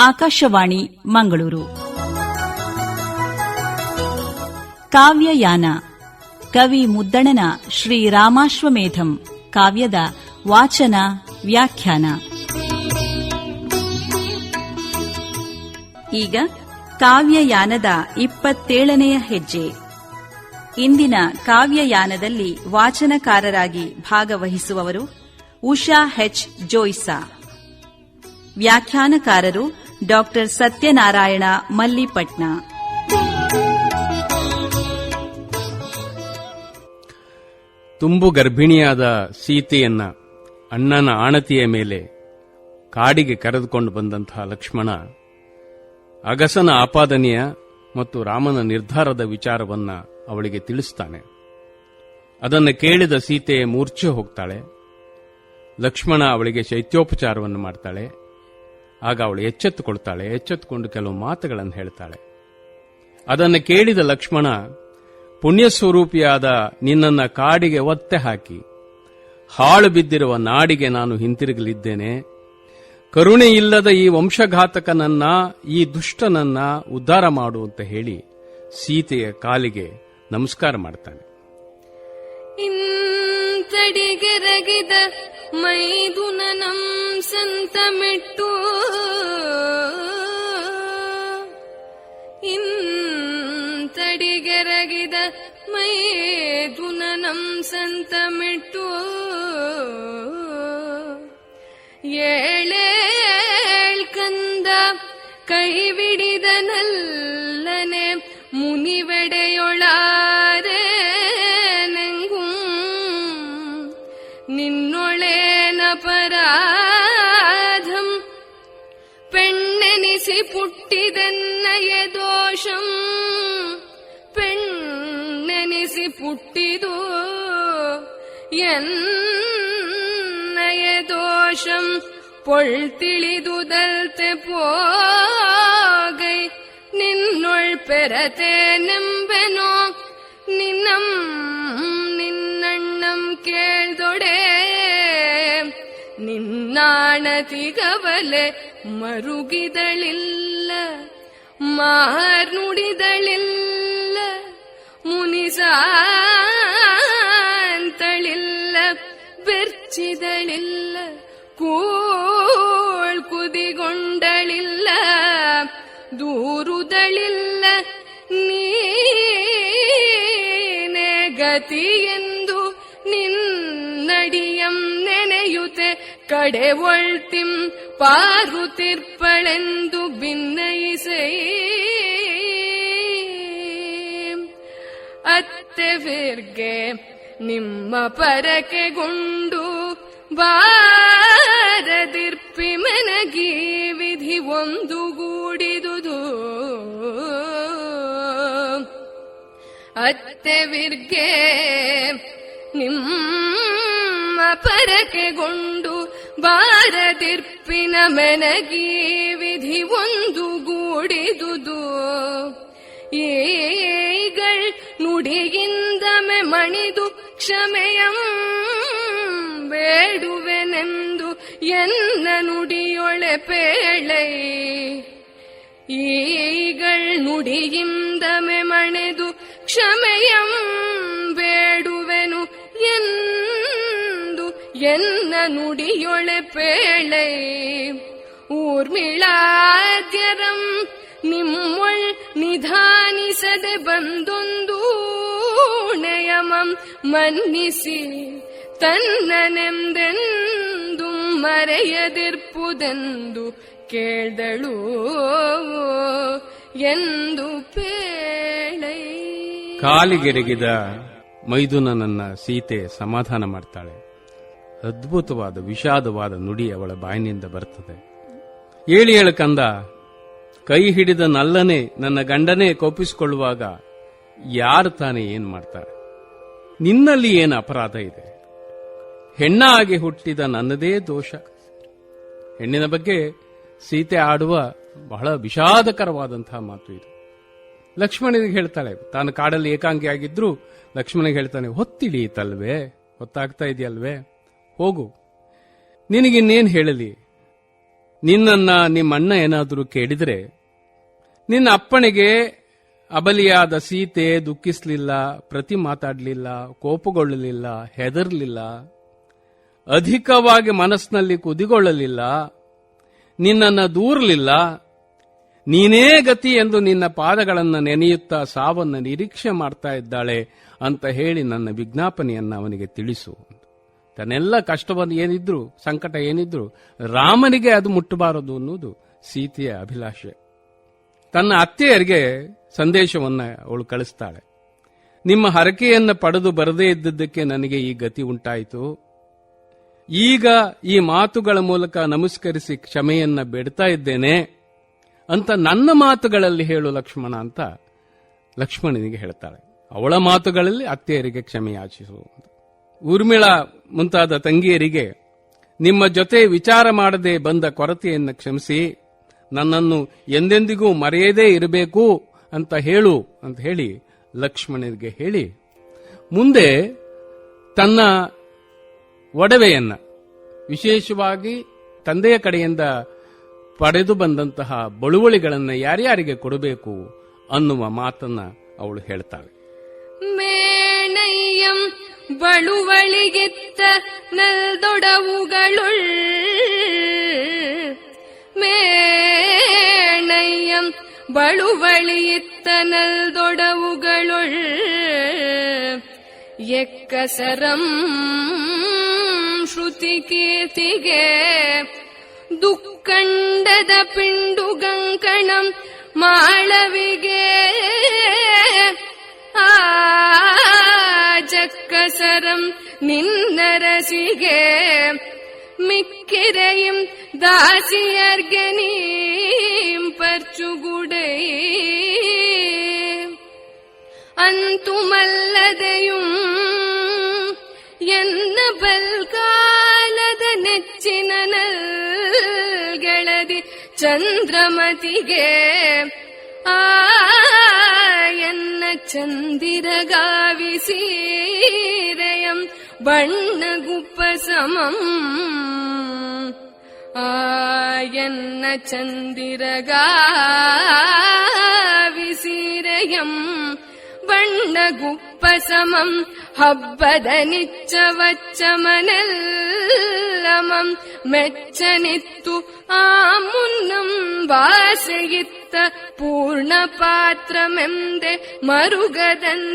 ಆಕಾಶವಾಣಿ, ಮಂಗಳೂರು. ಕಾವ್ಯಯಾನ, ಕವಿ ಮುದ್ದಣನ ಶ್ರೀ ರಾಮಾಶ್ವಮೇಧಂ, ಕಾವ್ಯದ ವಾಚನ, ವ್ಯಾಖ್ಯಾನ. ಈಗ ಕಾವ್ಯಯಾನದ ಇಪ್ಪತ್ತೇಳನೆಯ ಹೆಜ್ಜೆ. ಇಂದಿನ ಕಾವ್ಯಯಾನದಲ್ಲಿ ವಾಚನಕಾರರಾಗಿ ಭಾಗವಹಿಸುವವರು ಉಷಾ ಹೆಚ್ ಜೋಯ್ಸಾ. ವ್ಯಾಖ್ಯಾನಕಾರರು ಡಾ ಸತ್ಯನಾರಾಯಣ ಮಲ್ಲಿಪಟ್ನ. ತುಂಬು ಗರ್ಭಿಣಿಯಾದ ಸೀತೆಯನ್ನ ಅಣ್ಣನ ಆಣತಿಯ ಮೇಲೆ ಕಾಡಿಗೆ ಕರೆದುಕೊಂಡು ಬಂದಂತಹ ಲಕ್ಷ್ಮಣ, ಅಗಸನ ಆಪಾದನೆಯ ಮತ್ತು ರಾಮನ ನಿರ್ಧಾರದ ವಿಚಾರವನ್ನ ಅವಳಿಗೆ ತಿಳಿಸ್ತಾನೆ. ಅದನ್ನು ಕೇಳಿದ ಸೀತೆ ಮೂರ್ಛೆ ಹೋಗ್ತಾಳೆ. ಲಕ್ಷ್ಮಣ ಅವಳಿಗೆ ಶೈತ್ಯೋಪಚಾರವನ್ನು ಮಾಡ್ತಾಳೆ. ಆಗ ಅವಳು ಎಚ್ಚೆತ್ತುಕೊಳ್ತಾಳೆ, ಎಚ್ಚೆತ್ತುಕೊಂಡು ಕೆಲವು ಮಾತುಗಳನ್ನು ಹೇಳ್ತಾಳೆ. ಅದನ್ನು ಕೇಳಿದ ಲಕ್ಷ್ಮಣ, ಪುಣ್ಯಸ್ವರೂಪಿಯಾದ ನಿನ್ನನ್ನ ಕಾಡಿಗೆ ಒತ್ತೆ ಹಾಕಿ, ಹಾಳು ಬಿದ್ದಿರುವ ನಾಡಿಗೆ ನಾನು ಹಿಂತಿರುಗಲಿದ್ದೇನೆ. ಕರುಣೆ ಇಲ್ಲದ ಈ ವಂಶಘಾತಕನನ್ನ, ಈ ದುಷ್ಟನನ್ನ ಉದ್ಧಾರ ಮಾಡು ಅಂತ ಹೇಳಿ ಸೀತೆಯ ಕಾಲಿಗೆ ನಮಸ್ಕಾರ ಮಾಡ್ತಾನೆ. ಮೈದುನನಂ ಸಂತಮೆಟ್ಟು ಇಂತಡಿಗೆರಗಿದ ಮೈದುನನಂ ಸಂತಮೆಟ್ಟು ಏಳೇಳ್ പ്രളയദോഷം പെണ്ണനസി പുട്ടിതു. എന്നയദോഷം പൊൾത്തിളിതുതൽത്ത് പോകൈ. നിന്നുൾ പെരത്തെ നമ്പനോ നിന്നം നിന്നണ്ണം കേൾതൊടേ. നിನ್ನಾണ തികവലെ മറുകിതളില്ല. ಮರುಗಿದಳಿಲ್ಲ ಮಾರ್ನುಡಿದಳಿಲ್ಲ ಮುನಿಸಾಂತಳಿಲ್ಲ ಬೆರ್ಚಿದಳಿಲ್ಲ ಕೂಳ್ ಕುದಿಗೊಂಡಳಿಲ್ಲ ದೂರುದಳಿಲ್ಲ ನೀನೇ ಗತಿಯೆಂದು ಕಡೆ ಒಳ್ತಿಂ ಪಾರುತಿರ್ಪಳೆಂದು ಭಿನ್ನಯಿಸೈ. ಅತ್ತೆವಿರ್ಗೆ ನಿಮ್ಮ ಪರಕೆಗೊಂಡು ಬಾರದಿರ್ಪಿ ಮನಗಿ ವಿಧಿ ಒಂದುಗೂಡಿದುದು ಅತ್ತೆವಿರ್ಗೆ ನಿಮ್ಮ ಪರಕೆಗೊಂಡು ಬಾರದಿರ್ಪಿನ ಮೆನಗಿ ವಿಧಿ ಒಂದು ಗೂಡಿದುದು ಏಗಳ್ ನುಡಿಯಿಂದಮೆ ಮಣಿದು ಕ್ಷಮೆಯಂ ಬೇಡುವೆನೆಂದು ಎನ್ನ ನುಡಿಯೊಳೆ ಪೇಳೈ ಈಗಳ್ ನುಡಿಯಿಂದಮೆ ಮಣೆದು ಕ್ಷಮೆಯಂ ಎನ್ನ ನುಡಿಯೊಳೆ ಪೇಳೈ, ಊರ್ಮಿಳಾದ್ಯರಂ ನಿಮ್ಮೊಳ್ ನಿಧಾನಿಸದೆ ಬಂದೊಂದು ನೆಯಮಂ ಮನ್ನಿಸಿ ತನ್ನನೆಂದೆಂದು ಮರೆಯದಿರ್ಪುದೆಂದು ಕೇಳ್ದಳು ಎಂದು ಪೇಳೈ. ಕಾಲಿಗೆರಗಿದ ಮೈದುನನನ್ನ ಸೀತೆ ಸಮಾಧಾನ ಮಾಡ್ತಾಳೆ. ಅದ್ಭುತವಾದ, ವಿಷಾದವಾದ ನುಡಿ ಅವಳ ಬಾಯಿನಿಂದ ಬರ್ತದೆ. ಏಳಿ ಏಳು ಕಂದ, ಕೈ ಹಿಡಿದ ನಲ್ಲನೆ ನನ್ನ ಗಂಡನೇ ಕೋಪಿಸಿಕೊಳ್ಳುವಾಗ ಯಾರು ತಾನೇ ಏನ್ ಮಾಡ್ತಾರೆ? ನಿನ್ನಲ್ಲಿ ಏನು ಅಪರಾಧ ಇದೆ? ಹೆಣ್ಣಾಗಿ ಹುಟ್ಟಿದ ನನ್ನದೇ ದೋಷ. ಹೆಣ್ಣಿನ ಬಗ್ಗೆ ಸೀತೆ ಆಡುವ ಬಹಳ ವಿಷಾದಕರವಾದಂತಹ ಮಾತು ಇದು. ಲಕ್ಷ್ಮಣನಿಗೆ ಹೇಳ್ತಾಳೆ, ತಾನು ಕಾಡಲ್ಲಿ ಏಕಾಂಗಿಯಾಗಿದ್ರು ಲಕ್ಷ್ಮಣನಿಗೆ ಹೇಳ್ತಾನೆ ಹೊತ್ತಿಳಿಯಿತಲ್ವೇ ಹೊತ್ತಾಗ್ತಾ ಇದೆಯಲ್ವೇ? ಹೋಗು. ನಿನಗಿನ್ನೇನು ಹೇಳಲಿ? ನಿನ್ನನ್ನ ನಿಮ್ಮಣ್ಣ ಏನಾದರೂ ಕೇಳಿದರೆ, ನಿನ್ನ ಅಪ್ಪನಿಗೆ ಅಬಲಿಯಾದ ಸೀತೆ ದುಃಖಿಸಲಿಲ್ಲ, ಪ್ರತಿ ಮಾತಾಡಲಿಲ್ಲ, ಕೋಪಗೊಳ್ಳಲಿಲ್ಲ, ಹೆದರ್ಲಿಲ್ಲ, ಅಧಿಕವಾಗಿ ಮನಸ್ಸಿನಲ್ಲಿ ಕುದಿಗೊಳ್ಳಲಿಲ್ಲ, ನಿನ್ನನ್ನು ದೂರಲಿಲ್ಲ, ನೀನೇ ಗತಿ ಎಂದು ನಿನ್ನ ಪಾದಗಳನ್ನು ನೆನೆಯುತ್ತಾ ಸಾವನ್ನು ನಿರೀಕ್ಷೆ ಮಾಡ್ತಾ ಇದ್ದಾಳೆ ಅಂತ ಹೇಳಿ ನನ್ನ ವಿಜ್ಞಾಪನೆಯನ್ನು ಅವನಿಗೆ ತಿಳಿಸು. ತನ್ನೆಲ್ಲ ಕಷ್ಟವನ್ನು ಏನಿದ್ರು, ಸಂಕಟ ಏನಿದ್ರು, ರಾಮನಿಗೆ ಅದು ಮುಟ್ಟಬಾರದು ಅನ್ನೋದು ಸೀತೆಯ ಅಭಿಲಾಷೆ. ತನ್ನ ಅತ್ತೆಯರಿಗೆ ಸಂದೇಶವನ್ನ ಅವಳು ಕಳಿಸ್ತಾಳೆ. ನಿಮ್ಮ ಹರಕೆಯನ್ನು ಪಡೆದು ಬರದೇ ಇದ್ದದ್ದಕ್ಕೆ ನನಗೆ ಈ ಗತಿ ಉಂಟಾಯಿತು. ಈಗ ಈ ಮಾತುಗಳ ಮೂಲಕ ನಮಸ್ಕರಿಸಿ ಕ್ಷಮೆಯನ್ನ ಬಿಡ್ತಾ ಇದ್ದೇನೆ ಅಂತ ನನ್ನ ಮಾತುಗಳಲ್ಲಿ ಹೇಳು ಲಕ್ಷ್ಮಣ ಅಂತ ಲಕ್ಷ್ಮಣನಿಗೆ ಹೇಳ್ತಾಳೆ ಅವಳ ಮಾತುಗಳಲ್ಲಿ ಅತ್ತೆಯರಿಗೆ ಕ್ಷಮೆ ಯಾಚಿಸು ಅಂತ. ಊರ್ಮಿಳ ಮುಂತಾದ ತಂಗಿಯರಿಗೆ, ನಿಮ್ಮ ಜೊತೆ ವಿಚಾರ ಮಾಡದೆ ಬಂದ ಕೊರತೆಯನ್ನು ಕ್ಷಮಿಸಿ, ನನ್ನನ್ನು ಎಂದೆಂದಿಗೂ ಮರೆಯದೇ ಇರಬೇಕು ಅಂತ ಹೇಳು ಅಂತ ಹೇಳಿ ಲಕ್ಷ್ಮಣನಿಗೆ ಹೇಳಿ, ಮುಂದೆ ತನ್ನ ಒಡವೆಯನ್ನ, ವಿಶೇಷವಾಗಿ ತಂದೆಯ ಕಡೆಯಿಂದ ಪಡೆದು ಬಂದಂತಹ ಬಳುವಳಿಗಳನ್ನು ಯಾರ್ಯಾರಿಗೆ ಕೊಡಬೇಕು ಅನ್ನುವ ಮಾತನ್ನ ಅವಳು ಹೇಳ್ತಾಳೆ. വളുവളികെത്ത നൽതൊടവുകളുൾ മേണയം വളുവളിയിത്ത നൽതൊടവുകളുൾ എക്കസരം ശ്രുതി കീർത്തികെ ദുഃഖണ്ഡത പിണ്ടുകങ്കണം മാളവികേ തക്കസരം നിന്നരസികേ. മിക്കിരയും ദാസിയർഗനീം പർച്ചുകുടയേ അന്തുമല്ലതയും എന്ന ബൽകാലത നെച്ചിന ഗളതി ചന്ദ്രമതികേ. ചന്ദിരകാവിസീരയം വണ്ണഗുപ്പസമം ആയന്ന ചന്ദിരകാവിസീരയം വണ്ണഗുപ്പസമം ഹബ്ബദനിച്ച വച്ചമനൽ ಮನೆಲ್ಲಮಂ ಮೆಚ್ಚನಿತ್ತು. ಆ ಮುನ್ನಂ ವಾಸೆಯಿತ್ತ ಪೂರ್ಣ ಪಾತ್ರಮೆಂದೆ ಮರುಗದಂತಿರಪೇಳೈ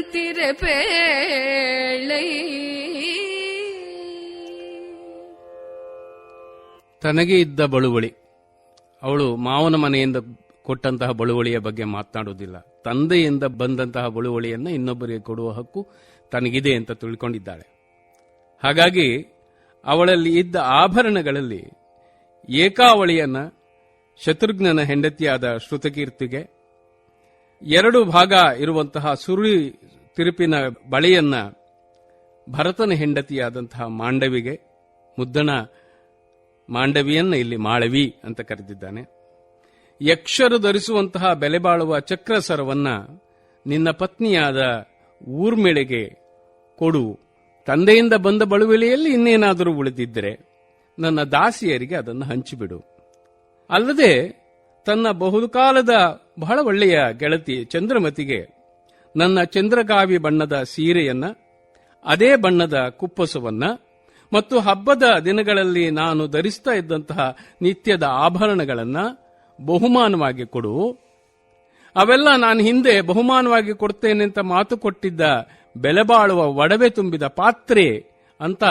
ತನಗೆ ಇದ್ದ ಬಳುವಳಿ. ಅವಳು ಮಾವನ ಮನೆಯಿಂದ ಕೊಟ್ಟಂತಹ ಬಳುವಳಿಯ ಬಗ್ಗೆ ಮಾತನಾಡುವುದಿಲ್ಲ. ತಂದೆಯಿಂದ ಬಂದಂತಹ ಬಳುವಳಿಯನ್ನ ಇನ್ನೊಬ್ಬರಿಗೆ ಕೊಡುವ ಹಕ್ಕು ತನಗಿದೆ ಅಂತ ತಿಳ್ಕೊಂಡಿದ್ದಾಳೆ. ಹಾಗಾಗಿ ಅವಳಲ್ಲಿ ಇದ್ದ ಆಭರಣಗಳಲ್ಲಿ ಏಕಾವಳಿಯನ್ನ ಶತ್ರುಘ್ನನ ಹೆಂಡತಿಯಾದ ಶ್ರುತಕೀರ್ತಿಗೆ ಎರಡು ಭಾಗ ಇರುವಂತಹ ಸುರುಳಿ ತಿರುಪಿನ ಬಳೆಯನ್ನ ಭರತನ ಹೆಂಡತಿಯಾದಂತಹ ಮಾಂಡವಿಗೆ, ಮುದ್ದಣ ಮಾಂಡವಿಯನ್ನ ಇಲ್ಲಿ ಮಾಳವಿ ಅಂತ ಕರೆದಿದ್ದಾನೆ. ಯಕ್ಷರು ಧರಿಸುವಂತಹ ಬೆಲೆ ಬಾಳುವ ಚಕ್ರಸರವನ್ನ ನಿನ್ನ ಪತ್ನಿಯಾದ ಊರ್ಮೆಳೆಗೆ ಕೊಡು. ತಂದೆಯಿಂದ ಬಂದ ಬಳುವಳಿಯಲ್ಲಿ ಇನ್ನೇನಾದರೂ ಉಳಿದಿದ್ದರೆ ನನ್ನ ದಾಸಿಯರಿಗೆ ಅದನ್ನು ಹಂಚಿಬಿಡು. ಅಲ್ಲದೆ ತನ್ನ ಬಹುಕಾಲದ ಬಹಳ ಒಳ್ಳೆಯ ಗೆಳತಿ ಚಂದ್ರಮತಿಗೆ ನನ್ನ ಚಂದ್ರಗಾವಿ ಬಣ್ಣದ ಸೀರೆಯನ್ನ, ಅದೇ ಬಣ್ಣದ ಕುಪ್ಪಸವನ್ನ ಮತ್ತು ಹಬ್ಬದ ದಿನಗಳಲ್ಲಿ ನಾನು ಧರಿಸ್ತಾ ಇದ್ದಂತಹ ನಿತ್ಯದ ಆಭರಣಗಳನ್ನ ಬಹುಮಾನವಾಗಿ ಕೊಡು. ಅವೆಲ್ಲ ನಾನು ಹಿಂದೆ ಬಹುಮಾನವಾಗಿ ಕೊಡ್ತೇನೆ ಅಂತ ಮಾತು ಕೊಟ್ಟಿದ್ದ ಬೆಲೆ ಬಾಳುವ ಒಡವೆ ತುಂಬಿದ ಪಾತ್ರೆ ಅಂತ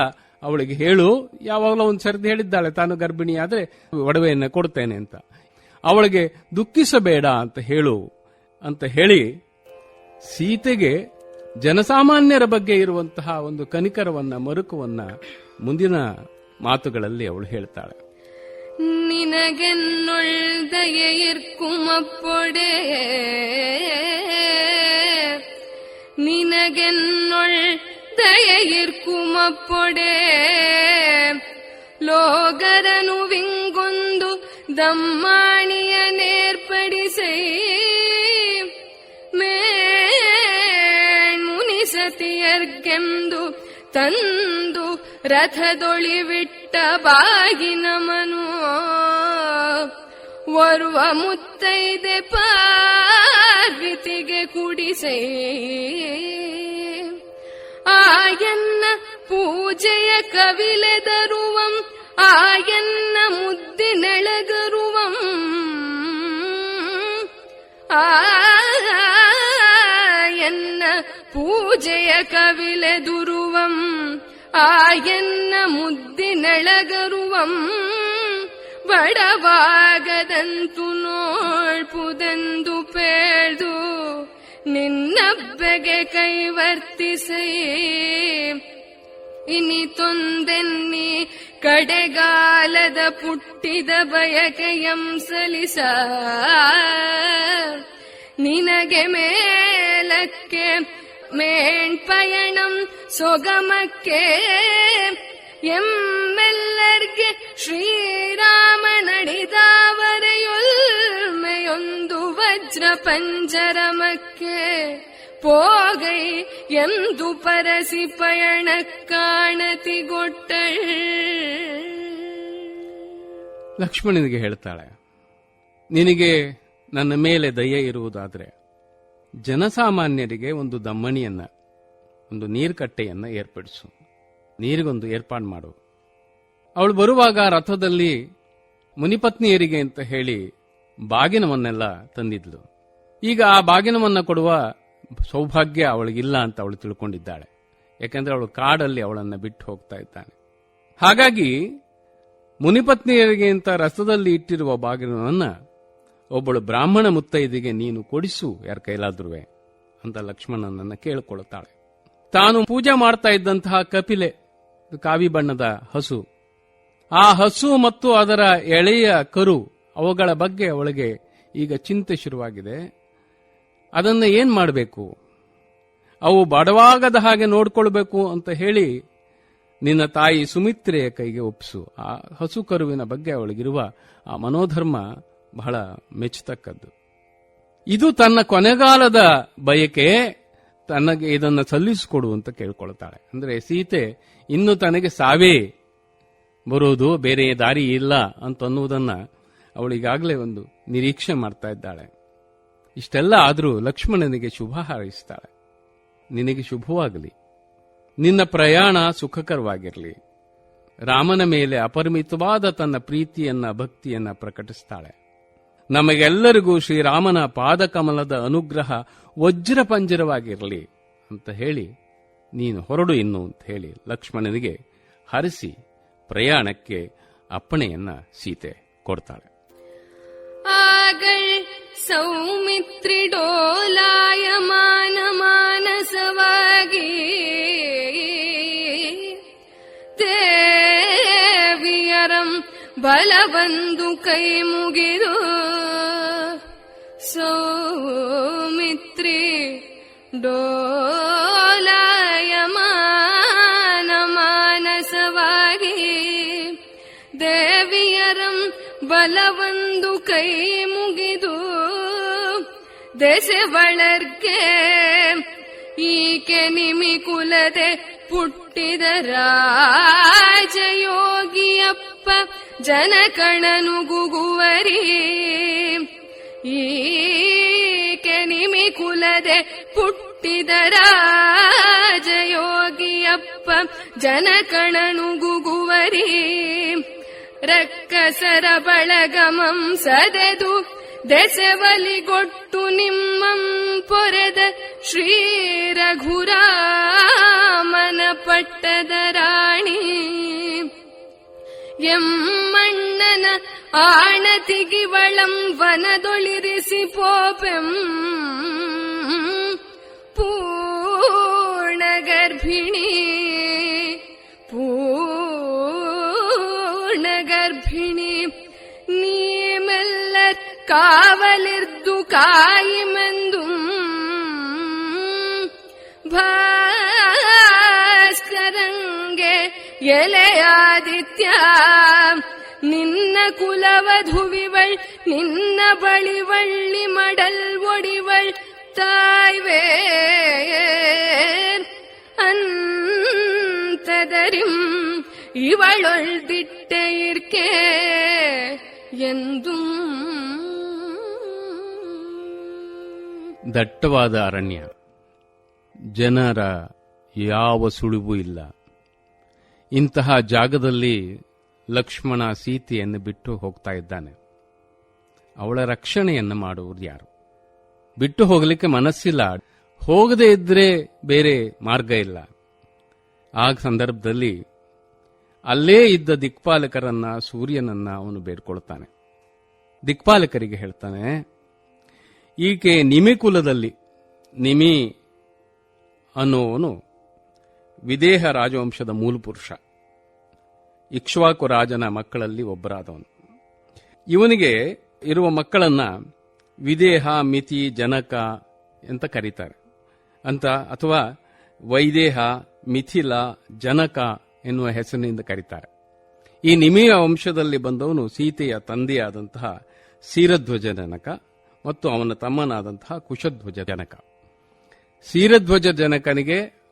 ಅವಳಿಗೆ ಹೇಳು. ಯಾವಾಗಲೂ ಒಂದು ಸರ್ದಿ ಹೇಳಿದ್ದಾಳೆ, ತಾನು ಗರ್ಭಿಣಿ ಆದ್ರೆ ಒಡವೆಯನ್ನು ಕೊಡ್ತೇನೆ ಅಂತ. ಅವಳಿಗೆ ದುಃಖಿಸಬೇಡ ಅಂತ ಹೇಳು ಅಂತ ಹೇಳಿ ಸೀತೆಗೆ ಜನಸಾಮಾನ್ಯರ ಬಗ್ಗೆ ಇರುವಂತಹ ಒಂದು ಕನಿಕರವನ್ನ, ಮರುಕುವನ್ನ ಮುಂದಿನ ಮಾತುಗಳಲ್ಲಿ ಅವಳು ಹೇಳ್ತಾಳೆ. ನಿನಗೆನ್ನೊಳ್ ದಯೆಯಿರ್ಕುಮಪ್ಪೊಡೆ. ಲೋಗರನು ವಿಂಗೊಂದು ದಮ್ಮಾಣಿಯ ನೇರ್ಪಡಿಸೈ. ಮುನಿಸತಿಯರ್ಗೆಂದು ತಂದು ರಥದೊಳಿ ಬಿಟ್ಟ ಬಾಗಿನ ಮನೋ ಓರ್ವ ಮುತ್ತೈದೆ ಪಾ ಪಾರ್ವಿತಿಗೆ ಕುಡಿಸೈ ಆಯನ್ನ ಪೂಜೆಯ ಕವಿಲೆದರುವಂ ಆಯನ್ನ ಮುದ್ದಿನೆಳಗರುವಂ ಆಯನ್ನ ಪೂಜೆಯ ಕವಿಲೆದುರುವಂ ಆಯನ್ನ ಮುದ್ದಿನೆಳಗರುವಂ ಬಡವಾಗದಂತು ನೋಳ್ಪುದೆಂದು ಪೇಳ್ದು ನಿನ್ನಬ್ಬೆಗೆ ಕೈವರ್ತಿಸೈ ಇನಿ ತೊಂದೆನ್ನಿ ಕಡೆಗಾಲದ ಪುಟ್ಟಿದ ಬಯಕೆಯಂ ಸಲಿಸ ನಿನಗೆ ಮೇಲಕ್ಕೆ ಮೇಣ್ಪಯಣಂ ಸೊಗಮಕ್ಕೆ ಎಮ್ಮೆಲ್ಲರ್ಗೆ ಶ್ರೀರಾಮ ನಡೆದಾವರೆಯೊಲ್ಮೆಯೊಂದು ವಜ್ರ ಪಂಜರಮಕ್ಕೆ ಪೋಗೈ ಎಂದು ಪರಸಿ ಪಯಣ ಕಾಣತಿಗೊಟ್ಟಳ್ ಲಕ್ಷ್ಮಣನಿಗೆ ಹೇಳ್ತಾಳೆ, ನಿನಗೆ ನನ್ನ ಮೇಲೆ ದಯೆ ಇರುವುದಾದ್ರೆ ಜನಸಾಮಾನ್ಯರಿಗೆ ಒಂದು ದಮ್ಮಣಿಯನ್ನ, ಒಂದು ನೀರ್ಕಟ್ಟೆಯನ್ನ ಏರ್ಪಡಿಸು, ನೀರಿಗೊಂದು ಏರ್ಪಾಡು ಮಾಡು. ಅವಳು ಬರುವಾಗ ರಥದಲ್ಲಿ ಮುನಿಪತ್ನಿಯರಿಗೆ ಅಂತ ಹೇಳಿ ಬಾಗಿನವನ್ನೆಲ್ಲ ತಂದಿದ್ಲು. ಈಗ ಆ ಬಾಗಿನವನ್ನ ಕೊಡುವ ಸೌಭಾಗ್ಯ ಅವಳಿಗಿಲ್ಲ ಅಂತ ಅವಳು ತಿಳ್ಕೊಂಡಿದ್ದಾಳೆ. ಯಾಕೆಂದ್ರೆ ಅವಳು ಕಾಡಲ್ಲಿ ಅವಳನ್ನ ಬಿಟ್ಟು ಹೋಗ್ತಾ ಇದ್ದಾನೆ. ಹಾಗಾಗಿ ಮುನಿಪತ್ನಿಯರಿಗೆ ಅಂತ ರಸದಲ್ಲಿ ಇಟ್ಟಿರುವ ಬಾಗಿಲನ್ನ ಒಬ್ಬಳು ಬ್ರಾಹ್ಮಣ ಮುತ್ತೈದಿಗೆ ನೀನು ಕೊಡಿಸು, ಯಾರ ಕೈಲಾದ್ರೂ ಅಂತ ಲಕ್ಷ್ಮಣನನ್ನ ಕೇಳಿಕೊಳ್ಳುತ್ತಾಳೆ ತಾನು ಪೂಜೆ ಮಾಡ್ತಾ ಇದ್ದಂತಹ ಕಪಿಲೆ ಕಾವಿ ಬಣ್ಣದ ಹಸು. ಆ ಹಸು ಮತ್ತು ಅದರ ಎಳೆಯ ಕರು ಅವುಗಳ ಬಗ್ಗೆ ಅವಳಿಗೆ ಈಗ ಚಿಂತೆ ಶುರುವಾಗಿದೆ. ಅದನ್ನು ಏನ್ ಮಾಡಬೇಕು? ಅವು ಬಡವಾಗದ ಹಾಗೆ ನೋಡ್ಕೊಳ್ಬೇಕು ಅಂತ ಹೇಳಿ ನಿನ್ನ ತಾಯಿ ಸುಮಿತ್ರೆಯ ಕೈಗೆ ಒಪ್ಪಿಸು. ಆ ಹಸು ಕರುವಿನ ಬಗ್ಗೆ ಅವಳಿಗಿರುವ ಆ ಮನೋಧರ್ಮ ಬಹಳ ಮೆಚ್ಚತಕ್ಕದ್ದು. ಇದು ತನ್ನ ಕೊನೆಗಾಲದ ಬಯಕೆ ತನಗೆ ಇದನ್ನು ಸಲ್ಲಿಸಿಕೊಡು ಅಂತ ಕೇಳ್ಕೊಳ್ತಾಳೆ. ಅಂದ್ರೆ ಸೀತೆ ಇನ್ನು ತನಗೆ ಸಾವೇ ಬರೋದು, ಬೇರೆ ದಾರಿ ಇಲ್ಲ ಅಂತ ಅನ್ನುವುದನ್ನ ಅವಳಿಗಾಗಲೇ ಒಂದು ನಿರೀಕ್ಷೆ ಮಾಡ್ತಾ ಇದ್ದಾಳೆ. ಇಷ್ಟೆಲ್ಲ ಆದರೂ ಲಕ್ಷ್ಮಣನಿಗೆ ಶುಭ ಹಾರೈಸ್ತಾಳೆ. ನಿನಗೆ ಶುಭವಾಗಲಿ. ನಿನ್ನ ಪ್ರಯಾಣ ಸುಖಕರವಾಗಿರಲಿ. ರಾಮನ ಮೇಲೆ ಅಪರಿಮಿತವಾದ ತನ್ನ ಪ್ರೀತಿಯನ್ನ, ಭಕ್ತಿಯನ್ನ ಪ್ರಕಟಿಸ್ತಾಳೆ. ನಮಗೆಲ್ಲರಿಗೂ ಶ್ರೀರಾಮನ ಪಾದಕಮಲದ ಅನುಗ್ರಹ ವಜ್ರ ಪಂಜರವಾಗಿರಲಿ ಅಂತ ಹೇಳಿ ನೀನು ಹೊರಡು ಇನ್ನು ಅಂತ ಹೇಳಿ ಲಕ್ಷ್ಮಣನಿಗೆ ಹರಿಸಿ ಪ್ರಯಾಣಕ್ಕೆ ಅಪ್ಪಣೆಯನ್ನ ಸೀತೆ ಕೊಡ್ತಾಳೆ. ಆಗಳ್ ಸೌಮಿತ್ರಿಡೋಲಾಯಮಾನ ಮಾನಸವಾಗಿ ದೇವಿಯರಂ ಬಲವಂದು ಕೈ ಮುಗಿದು ಸೌಮಿತ್ರಿ ಡೋಲಾಯಮಾನ ಮಾನಸವಾಗಿ ದೇವಿಯರಂ ಬಲವಂದು ಕೈ ಮುಗಿದು ಬಳರ್ಗೆ, ಈಕೆ ನಿಮಿಕುಲದೆ ಪುಟ್ಟಿದ ರಾಜಯೋಗಿಯಪ್ಪ, ಜನಕಣನು ಗುಗುವರಿ. ಈಕೆ ನಿಮಿಕುಲದೆ ಪುಟ್ಟಿದ ರಾಜಯೋಗಿಯಪ್ಪ, ಜನಕಣನು ಗುಗುವರಿ. ರಕ್ಕಸರ ಬಳಗಮಂ ಸದೆದು ದೆಸೆವಲಿಗೊಟ್ಟು ನಿಮ್ಮಂ ಪೊರೆದ ಶ್ರೀ ರಘುರಾಮನ ಪಟ್ಟದ ರಾಣಿ. ಎಮ್ಮಣ್ಣನ ಆಣತಿಗಿವಳಂ ವನದೊಳಿರಿಸಿ ಪೋಪೆಂ കായ്മന്തും ഭാസ്കരംഗെ എലയാദിത്യ നിന്ന കുലവധുവിവൾ നിന്ന വളിവള്ളി മടൽ ഒടിവൾ തായ്വേ അന്തതരും ഇവളൊൾ തിട്ടയിർക്കേ എന്തും ದಟ್ಟವಾದ ಅರಣ್ಯ. ಜನರ ಯಾವ ಸುಳಿವು ಇಲ್ಲ. ಇಂತಹ ಜಾಗದಲ್ಲಿ ಲಕ್ಷ್ಮಣ ಸೀತೆಯನ್ನು ಬಿಟ್ಟು ಹೋಗ್ತಾ ಇದ್ದಾನೆ. ಅವಳ ರಕ್ಷಣೆಯನ್ನು ಮಾಡುವುದು ಯಾರು? ಬಿಟ್ಟು ಹೋಗಲಿಕ್ಕೆ ಮನಸ್ಸಿಲ್ಲ. ಹೋಗದೇ ಇದ್ರೆ ಬೇರೆ ಮಾರ್ಗ ಇಲ್ಲ. ಆ ಸಂದರ್ಭದಲ್ಲಿ ಅಲ್ಲೇ ಇದ್ದ ದಿಕ್ಪಾಲಕರನ್ನ ಸೂರ್ಯನನ್ನ ಅವನು ಬೇಡ್ಕೊಳ್ತಾನೆ. ದಿಕ್ಪಾಲಕರಿಗೆ ಹೇಳ್ತಾನೆ ಈಕೆ ನಿಮಿ ಕುಲದಲ್ಲಿ. ನಿಮಿ ಅನ್ನುವನು ವಿದೇಹ ರಾಜವಂಶದ ಮೂಲಪುರುಷ ಇಕ್ಷ್ವಾಕು ರಾಜನ ಮಕ್ಕಳಲ್ಲಿ ಒಬ್ಬರಾದವನು. ಇವನಿಗೆ ಇರುವ ಮಕ್ಕಳನ್ನ ವಿದೇಹ, ಮಿತಿ, ಜನಕ ಅಂತ ಕರೀತಾರೆ. ಅಂತ ಅಥವಾ ವೈದೇಹ, ಮಿಥಿಲ, ಜನಕ ಎನ್ನುವ ಹೆಸರಿನಿಂದ ಕರೀತಾರೆ. ಈ ನಿಮಿಯ ವಂಶದಲ್ಲಿ ಬಂದವನು ಸೀತೆಯ ತಂದೆಯಾದಂತಹ ಸೀರಧ್ವಜ ಜನಕ. ಮತ್ತು ಅವನ ತಮ್ಮನಾದಂತಹ ಕುಶಧ್ವಜ ಜನಕ ಸೀರಧ್ವಜ ಜನಕನಿಗೆ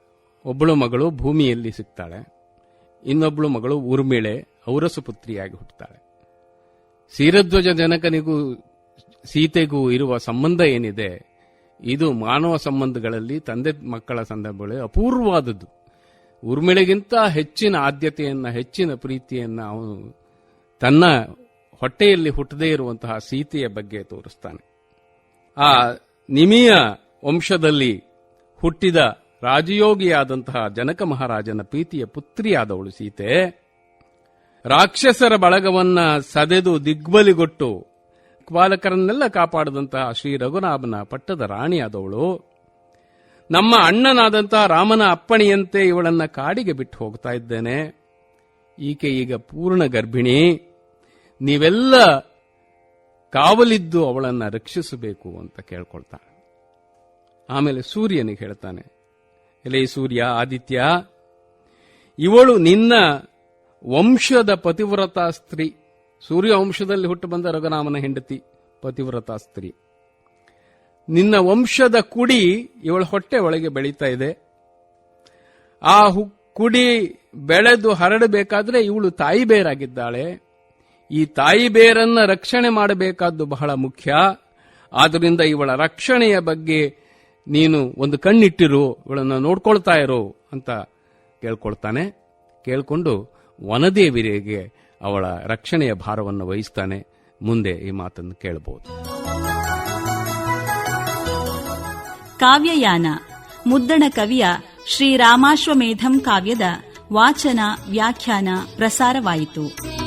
ಒಬ್ಬಳು ಮಗಳು ಭೂಮಿಯಲ್ಲಿ ಸಿಗ್ತಾಳೆ. ಇನ್ನೊಬ್ಬಳು ಮಗಳು ಊರ್ಮಿಳೆ, ಔರಸು ಪುತ್ರಿಯಾಗಿ ಹುಟ್ಟುತ್ತಾಳೆ. ಸೀರಧ್ವಜ ಜನಕನಿಗೂ ಸೀತೆಗೂ ಇರುವ ಸಂಬಂಧ ಏನಿದೆ? ಇದು ಮಾನವ ಸಂಬಂಧಗಳಲ್ಲಿ ತಂದೆ ಮಕ್ಕಳ ಸಂದರ್ಭಗಳು ಅಪೂರ್ವವಾದದ್ದು. ಉರ್ಮಿಳೆಗಿಂತ ಹೆಚ್ಚಿನ ಆದ್ಯತೆಯನ್ನ, ಹೆಚ್ಚಿನ ಪ್ರೀತಿಯನ್ನ ಅವನು ತನ್ನ ಹೊಟ್ಟೆಯಲ್ಲಿ ಹುಟ್ಟದೇ ಇರುವಂತಹ ಸೀತೆಯ ಬಗ್ಗೆ ತೋರಿಸ್ತಾನೆ. ಆ ನಿಮಿಯ ವಂಶದಲ್ಲಿ ಹುಟ್ಟಿದ ರಾಜಯೋಗಿಯಾದಂತಹ ಜನಕ ಮಹಾರಾಜನ ಪ್ರೀತಿಯ ಪುತ್ರಿಯಾದವಳು ಸೀತೆ, ರಾಕ್ಷಸರ ಬಳಗವನ್ನ ಸದೆದು ದಿಗ್ಬಲಿಗೊಟ್ಟು ಬಾಲಕರನ್ನೆಲ್ಲ ಕಾಪಾಡಿದಂತಹ ಶ್ರೀ ರಘುನಾಭನ ಪಟ್ಟದ ರಾಣಿಯಾದವಳು, ನಮ್ಮ ಅಣ್ಣನಾದಂತಹ ರಾಮನ ಅಪ್ಪಣೆಯಂತೆ ಇವಳನ್ನ ಕಾಡಿಗೆ ಬಿಟ್ಟು ಹೋಗ್ತಾ ಇದ್ದೇನೆ. ಈಕೆ ಈಗ ಪೂರ್ಣ ಗರ್ಭಿಣಿ. ನೀವೆಲ್ಲ ಕಾವಲಿದ್ದು ಅವಳನ್ನು ರಕ್ಷಿಸಬೇಕು ಅಂತ ಕೇಳ್ಕೊಳ್ತಾನೆ. ಆಮೇಲೆ ಸೂರ್ಯನಿಗೆ ಹೇಳ್ತಾನೆ, ಎಲೆ ಸೂರ್ಯ, ಆದಿತ್ಯ, ಇವಳು ನಿನ್ನ ವಂಶದ ಪತಿವ್ರತಾ ಸ್ತ್ರೀ. ಸೂರ್ಯ ವಂಶದಲ್ಲಿ ಹುಟ್ಟು ಬಂದ ರಘುನಾಮನ ಹೆಂಡತಿ ಪತಿವ್ರತಾ ಸ್ತ್ರೀ. ನಿನ್ನ ವಂಶದ ಕುಡಿ ಇವಳ ಹೊಟ್ಟೆ ಒಳಗೆ ಬೆಳೀತಾ ಇದೆ. ಆ ಕುಡಿ ಬೆಳೆದು ಹರಡಬೇಕಾದ್ರೆ ಇವಳು ತಾಯಿ ಬೇರಾಗಿದ್ದಾಳೆ. ಈ ತಾಯಿ ಬೇರನ್ನ ರಕ್ಷಣೆ ಮಾಡಬೇಕಾದ್ದು ಬಹಳ ಮುಖ್ಯ. ಆದ್ರಿಂದ ಇವಳ ರಕ್ಷಣೆಯ ಬಗ್ಗೆ ನೀನು ಒಂದು ಕಣ್ಣಿಟ್ಟಿರು, ಇವಳನ್ನ ನೋಡ್ಕೊಳ್ತಾ ಇರು ಅಂತ ಕೇಳ್ಕೊಳ್ತಾನೆ. ಕೇಳ್ಕೊಂಡು ವನದೇವಿರಿಗೆ ಅವಳ ರಕ್ಷಣೆಯ ಭಾರವನ್ನು ವಹಿಸ್ತಾನೆ. ಮುಂದೆ ಈ ಮಾತನ್ನು ಕೇಳಬಹುದು ಕಾವ್ಯಯಾನ. ಮುದ್ದಣ ಕವಿಯ ಶ್ರೀರಾಮಾಶ್ವಮೇಧಂ ಕಾವ್ಯದ ವಾಚನ, ವ್ಯಾಖ್ಯಾನ, ಪ್ರಸಾರವಾಯಿತು.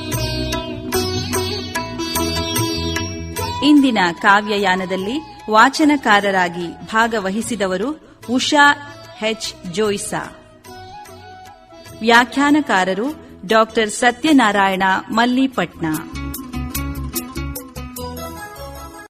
ಇಂದಿನ ಕಾವ್ಯಯಾನದಲ್ಲಿ ವಾಚನಕಾರರಾಗಿ ಭಾಗವಹಿಸಿದವರು ಉಷಾ ಹೆಚ್ ಜೋಯ್ಸಾ. ವ್ಯಾಖ್ಯಾನಕಾರರು ಡಾಕ್ಟರ್ ಸತ್ಯನಾರಾಯಣ ಮಲ್ಲಿಪಟ್ನ